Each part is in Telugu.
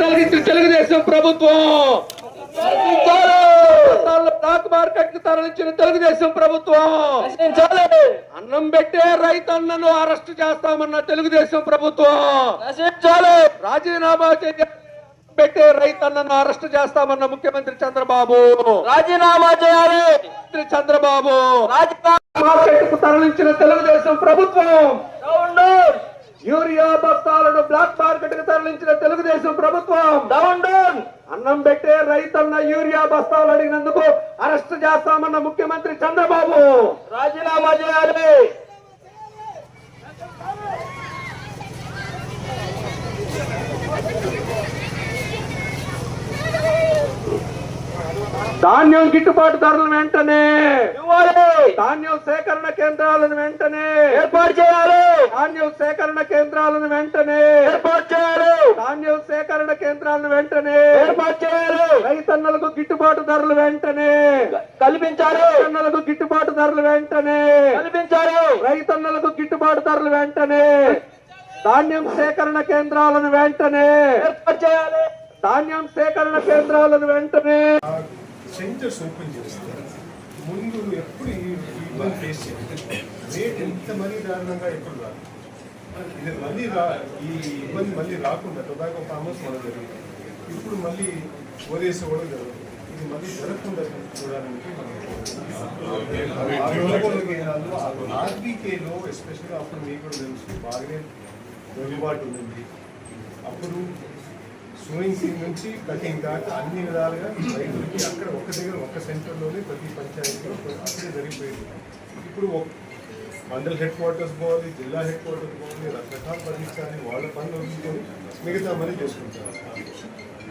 కలిగించిన తెలుగుదేశం ప్రభుత్వం. బ్లాక్ మార్కెట్కు తరలించిన తెలుగుదేశం ప్రభుత్వం. అన్నం పెట్టే రైతన్నను అరెస్ట్ చేస్తామన్న తెలుగుదేశం ప్రభుత్వం. రాజీనామా చేయ పెట్టే రైతన్నను అరెస్ట్ చేస్తామన్న ముఖ్యమంత్రి చంద్రబాబు. రాజీనామా చేయాలి. ముఖ్యమంత్రి చంద్రబాబు. రాజీనామా మార్కెట్కు తరలించిన తెలుగుదేశం ప్రభుత్వం. యూరియా బస్తాలను బ్లాక్ మార్కెట్కు తరలించిన తెలుగుదేశం ప్రభుత్వం. డౌన్ డౌన్ అన్నం పెట్టే రైతన్న యూరియా బస్తాలు అడిగినందుకు అరెస్ట్ చేస్తామన్న ముఖ్యమంత్రి చంద్రబాబు. రాజీనామా చేయాలి. ధాన్యం గిట్టుబాటు ధరలను వెంటనే ఇవ్వాలి. ధాన్యం సేకరణ కేంద్రాలను వెంటనే ఏర్పాటు చేయాలి. ధాన్యం సేకరణ కేంద్రాలను వెంటనే ఏర్పాటు చేయాలి. ధాన్యం సేకరణ కేంద్రాలను వెంటనే ఏర్పాటు చేయాలి. రైతన్నలకు గిట్టుబాటు ధరలు వెంటనే కల్పించాలి. రైతన్నలకు గిట్టుబాటు ధరలు వెంటనే కల్పించాలి. రైతన్నలకు గిట్టుబాటు ధరలు వెంటనే ధాన్యం సేకరణ కేంద్రాలను వెంటనే ఏర్పాటు చేయాలి. ధాన్యం సేకరణ కేంద్రాలను వెంటనే సెంటర్స్ ఓపెన్ చేస్తారు ముందు ఎప్పుడు ఈ ఇబ్బంది ఫేస్ చేయాలి? రేట్ ఎంత మరీ దారుణంగా ఎప్పుడు రాదు? ఇది మళ్ళీ రా ఈ ఇబ్బంది మళ్ళీ రాకుండా టొబాకో ఫార్మర్స్ మనం జరుగుతుంది ఇప్పుడు మళ్ళీ ఓదేసి కూడా జరుగుతుంది. ఇది మళ్ళీ జరగకుండా చూడడానికి మనం ఆర్బీకేలో ఎస్పెషల్గా అప్పుడు మీకు కూడా తెలుసు బాగానే వెలుబాటు ఉంది. అప్పుడు స్విమ్మింగ్ పూల్ నుంచి కటింగ్ దాకా అన్ని విధాలుగా రైతులకి అక్కడ ఒక్క దగ్గర ఒక్క సెంటర్లోనే ప్రతి పంచాయతీలో అక్కడే జరిగిపోయింది. ఇప్పుడు ఒక మండల్ హెడ్ క్వార్టర్స్ పోవాలి జిల్లా హెడ్ క్వార్టర్స్ పోవాలి రకరకాల పండించాలి వాళ్ళ పనులు వదులుకొని మిగతా మనీ చేసుకుంటారు.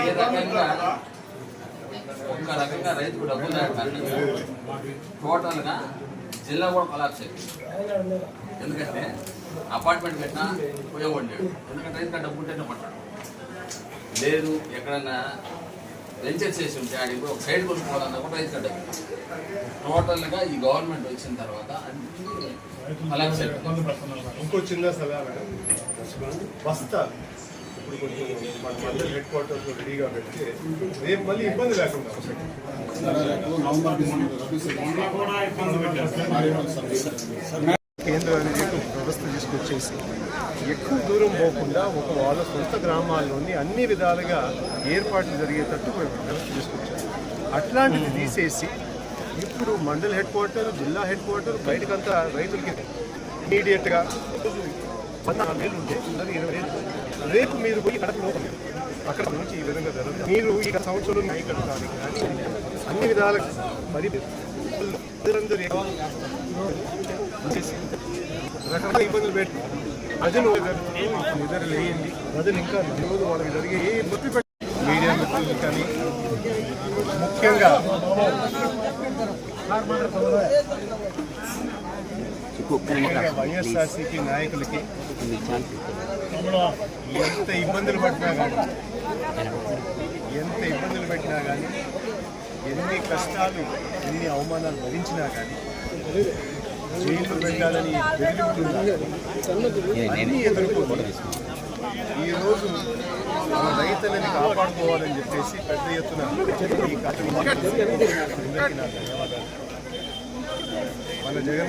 ఏ రకంగా ఒక్క రకంగా రైతుకు డబ్బులు దాటాలి టోటల్గా జిల్లా కూడా కొలాప్స్ అయింది ఎందుకంటే అపార్ట్మెంట్ పెట్టినా పోయేవాడు ఎందుకంటే రైతు డబ్బు ఉంటేనే పట్టాడు. లేదు ఎక్కడన్నా వెంచర్ చేసి ఉంటే ఆడికి పోయి ఒక సైడ్ కొనుక్కోవాలన్నా కూడా రైతు డబ్బు టోటల్గా ఈ గవర్నమెంట్ వచ్చిన తర్వాత అన్ని కొలాప్స్ అయిపోయింది. ఇంకో చిన్న సలహా బస్తా ఇప్పుడు కొంచెం మన మండల్ హెడ్ క్వార్టర్స్ రెడీగా పెడితే రేపు మళ్ళీ ఇబ్బంది లేకుండా కేంద్రం అనేది ఒక వ్యవస్థ తీసుకొచ్చేసి ఎక్కువ దూరం పోకుండా ఒక వాళ్ళ సొంత గ్రామాల్లోని అన్ని విధాలుగా ఏర్పాట్లు జరిగేటట్టు వ్యవస్థ తీసుకొచ్చారు. అట్లాంటిది తీసేసి ఇప్పుడు మండల్ హెడ్ క్వార్టర్ జిల్లా హెడ్ క్వార్టర్ బయటకంతా రైతులకి ఇమీడియట్గా పద్నాలుగు వేలు ఉంటే ఇరవై వేలు. రేపు మీరు పోయి కడప లోపల అక్కడ నుంచి ఈ విధంగా జరుగుతుంది. మీరు ఈ సంవత్సరం నాయకులు కానీ అన్ని విధాల మరి ప్రజలందరూ రకరకాల ఇబ్బందులు పెట్టి ప్రజలు నిద్ర లేయండి. ప్రజలు ఇంకా రోజు వాళ్ళకి జరిగే ఏ నొప్పి మీడియా మిత్రులు కానీ ముఖ్యంగా వైఎస్ఆర్సీపీ నాయకులకి ఎంత ఇబ్బందులు పట్టినా కానీ ఎంత ఇబ్బందులు పెట్టినా కానీ ఎన్ని కష్టాలు ఎన్ని అవమానాలు భరించినా కానీ జైలు పెట్టాలని అన్నీ ఎదుర్కోవాలి. ఈరోజు మన రైతులని కాపాడుకోవాలని చెప్పేసి పెద్ద ఎత్తున ఈ ధన్యవాదాలు. మన జగన్